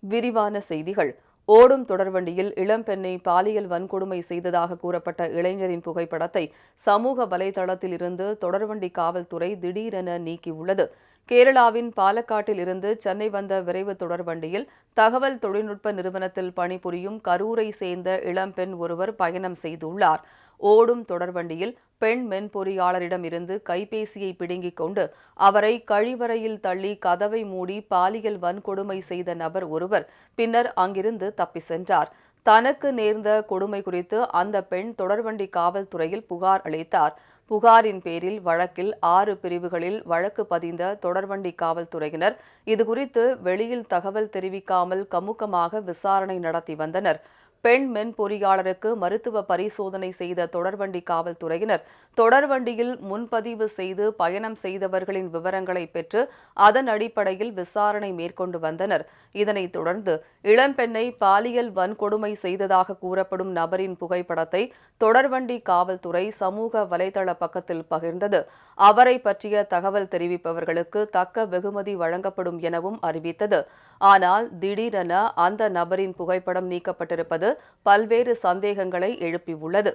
விரிவான செய்திகள். ஓடும் தொடர்வண்டியில் இளம்பெண்ணை பாலியல் வன்கொடுமை செய்ததாக கூறப்பட்ட இளைஞரின் புகைப்படத்தை சமூக வலைதளத்தில் இருந்து தொடர்வண்டி காவல்துறை திடீரென நீக்கியுள்ளது. கேரளாவின் பாலக்காட்டில் இருந்து சென்னை வந்த விரைவு தொடர்வண்டியில் தகவல் தொழில்நுட்ப நிறுவனத்தில் பணிபுரியும் கரூரை சேர்ந்த இளம்பெண் ஒருவர் பயணம் செய்துள்ளார். ஓடும் தொடர்வண்டியில் பெண் மென்பொறியாளரிடம் இருந்து கைபேசியை பிடுங்கிக் கொண்டு அவரை கழிவறையில் தள்ளி கதவை மூடி பாலியல் வன்கொடுமை செய்த நபர் ஒருவர் பின்னர் அங்கிருந்து தப்பி சென்றார். தனக்கு நேர்ந்த கொடுமை குறித்து அந்த பெண் தொடர்வண்டி காவல்துறையில் புகார் அளித்தார். புகாரின் பேரில் வழக்கில் ஆறு பிரிவுகளில் வழக்கு பதிந்த தொடர்வண்டி காவல்துறையினர் இதுகுறித்து வெளியில் தகவல் தெரிவிக்காமல் கமுக்கமாக விசாரணை நடத்தி வந்தனர். பெண் மென்பொறியாளருக்கு மருத்துவ பரிசோதனை செய்த தொடர்வண்டி காவல்துறையினர் தொடர்வண்டியில் முன்பதிவு செய்து பயணம் செய்தவர்களின் விவரங்களை பெற்று அதன் அடிப்படையில் விசாரணை மேற்கொண்டு வந்தனர். இதனைத் தொடர்ந்து இளம்பெண்ணை பாலியல் வன்கொடுமை செய்ததாக கூறப்படும் நபரின் புகைப்படத்தை தொடர்வண்டி காவல்துறை சமூக வலைதள பக்கத்தில் பகிர்ந்தது. அவரை பற்றிய தகவல் தெரிவிப்பவர்களுக்கு தக்க வெகுமதி வழங்கப்படும் எனவும் அறிவித்தது. ஆனால் திடீரென அந்த நபரின் புகைப்படம் நீக்கப்பட்டிருப்பது பல்வேறு சந்தேகங்களை எழுப்பியுள்ளது.